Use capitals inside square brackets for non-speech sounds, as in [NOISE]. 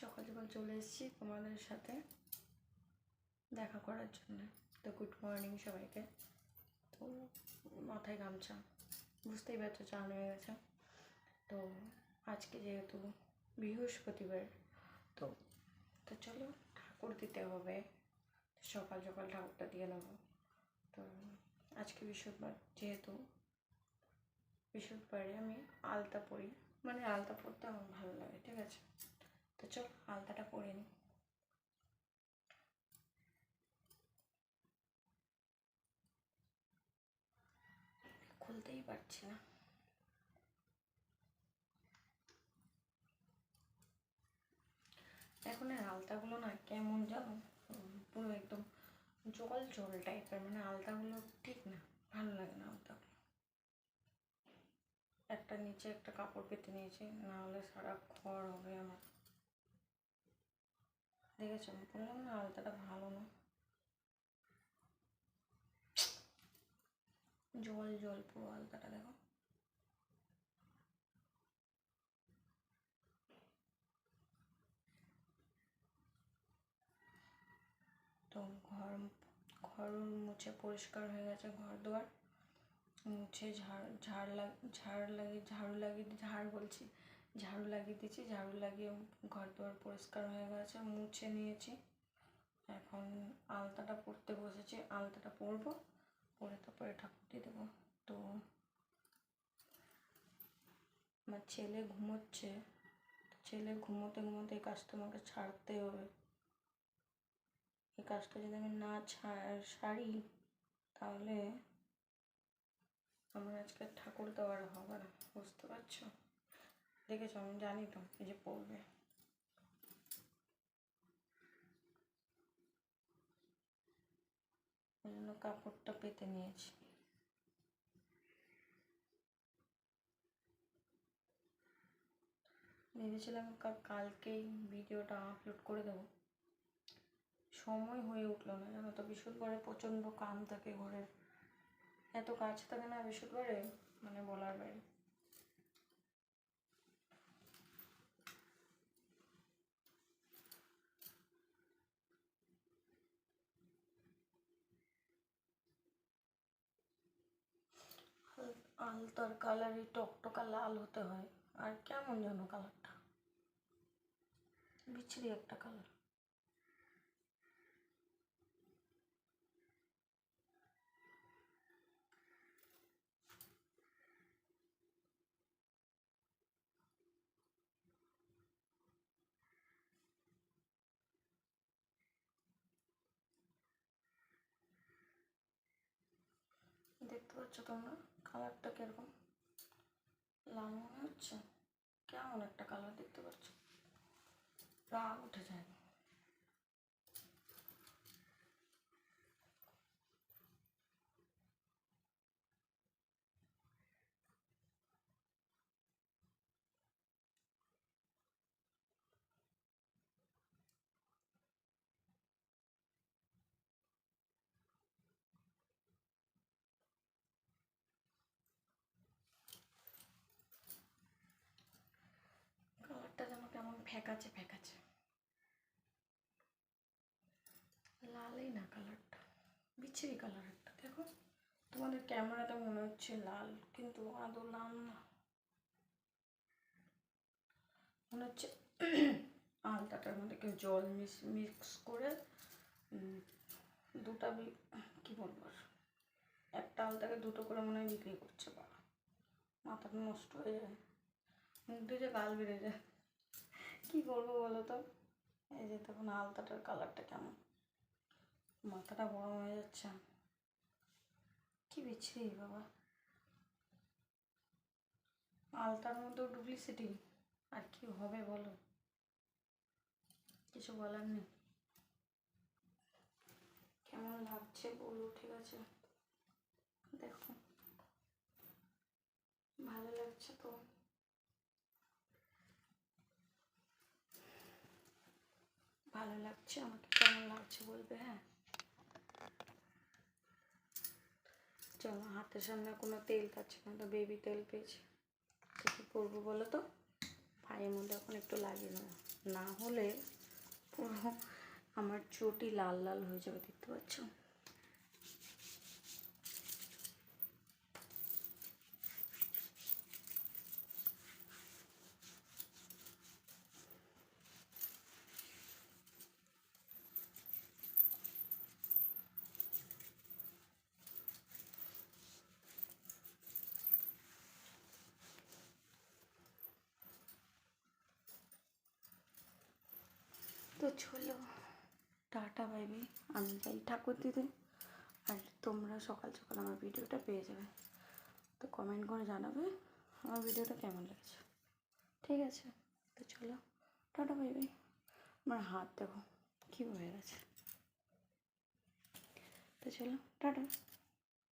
সকাল সকাল চলে এসেছি তোমাদের সাথে দেখা করার জন্য। তো গুড মর্নিং সবাইকে। তো মাথায় গামছা। বুঝতেই পারছ, চান হয়ে গেছে। তো আজকে যেহেতু বৃহস্পতিবার, তো তো চলো ঠাকুর দিতে হবে। সকাল সকাল ঠাকুরটা দিয়ে নেব। তো আজকে বৃহস্পতিবার, যেহেতু বৃহস্পতিবারে আমি আলতা পরি। মানে আলতা পরতে আমার ভালো লাগে, ঠিক আছে? তো চল আলতাটা পরে নিই খুলতেই পারছি না। এখন আর আলতাগুলো না কেমন জানো? পুরো একদম জল জল টাইপের মানে আলতাগুলো ঠিক না, ভালো লাগে না আলতাগুলো। একটা নিচে একটা কাপড় পেতে নিয়েছি, না হলে সারা খড় হবে আমার। দেখেছ? বললাম না, আলতাটা ভালো না। জল জল পুরো আলতাটা, দেখো। তো ঘর ঘর মুছে পরিষ্কার হয়ে গেছে ঘর দুয়ার। মুছে ঝাড় ঝাড় লাগ, ঝাড় লাগিয়ে ঝাড়ু লাগিয়ে, ঝাড় বলছি। ঝাড়ু লাগিয়ে দিয়েছি। ঝাড়ু লাগিয়ে ঘর দুয়ার পরিষ্কার হয়ে গেছে, মুছে নিয়েছি। এখন আলতাটা পরতে বসেছি। আলতাটা পরবো, পরে তারপরে ঠাকুর দিয়ে দেবো। তো আমার ছেলে ঘুমোচ্ছে। ছেলে ঘুমোতে ঘুমোতে এই কাজটা আমাকে ছাড়তে হবে। এই কাজটা যদি আমি না ছাড়, সারি, তাহলে আমার আজকে ঠাকুর দেওয়ার হবে না, বুঝতে পারছ? দেখেছ, আমি জানি তো, এই যে পড়বে। কাপড়টা পেতে নিয়েছি। ভেবেছিলাম কালকেই ভিডিওটা আপলোড করে দেবো। সময় হয়ে উঠল না, জানো তো, বৃহস্পতিবারে প্রচণ্ড কাম থাকে ঘরের। এত কাজ থাকে না বৃহস্পতিবারে মানে বলার বাইরে। আলতার কালারই টকটকা লাল হতে হয়। আর কেমন যেন কালারটা? বিচ্ছিরি একটা কালার। দেখতে পাচ্ছ তোমরা? কালারটা কীরকম? লাল মনে হচ্ছে? কেমন একটা কালার দেখতে পাচ্ছ? রাগ উঠে যায় কালারটা যেন কেমন ফ্যাকাচে ফ্যাকাচে। লালই না কালারটা বিচ্ছিরি কালার একটা, দেখো। তোমাদের ক্যামেরাতে মনে হচ্ছে লাল, কিন্তু আদৌ লাল না। মনে হচ্ছে [CLEARS THROAT] আলতাটার মধ্যে কেউ জল মিক্স মিক্স করে দুটা বি- কি বলব একটা আলতাকে দুটো করে মনে হয় বিক্রি করছে বাবা মাথাটা নষ্ট হয়ে যায়। মুখ দিয়ে গাল বেড়ে যায়। কী করব বলো তো? এই যে তখন আলতাটার কালারটা কেমন? মাথাটা গরম হয়ে যাচ্ছে। কি বিচ্ছিরি বাবা। আলতার মধ্যেও ডুপ্লিসিটি আর কি হবে বলো? কিছু বলার নেই। কেমন লাগছে বলো, ঠিক আছে? দেখো। ভালো লাগছে তো। ভালো লাগছে, আমাকে কেমন লাগছে বলবে হ্যাঁ? চলো, হাতের সামনে কোনো তেল পাচ্ছি না, তো বেবি তেল পেয়েছি। তো কী করব বলো তো? পায়ের মধ্যে এখন একটু লাগিয়ে নেব। না হলে পুরো আমার চটি লাল লাল হয়ে যাবে, দেখতে পাচ্ছ? তো চলো। টাটা বাইবি আমি যাই ঠাকুর দিতে আর তোমরা সকাল সকাল আমার ভিডিওটা পেয়ে যাবে। তো কমেন্ট করে জানাবে আমার ভিডিওটা কেমন লেগেছে। ঠিক আছে? তো চলো। টাটা বাইবি আমার হাত দেখো, কী হয়ে গেছে। তো চলো, টাটা।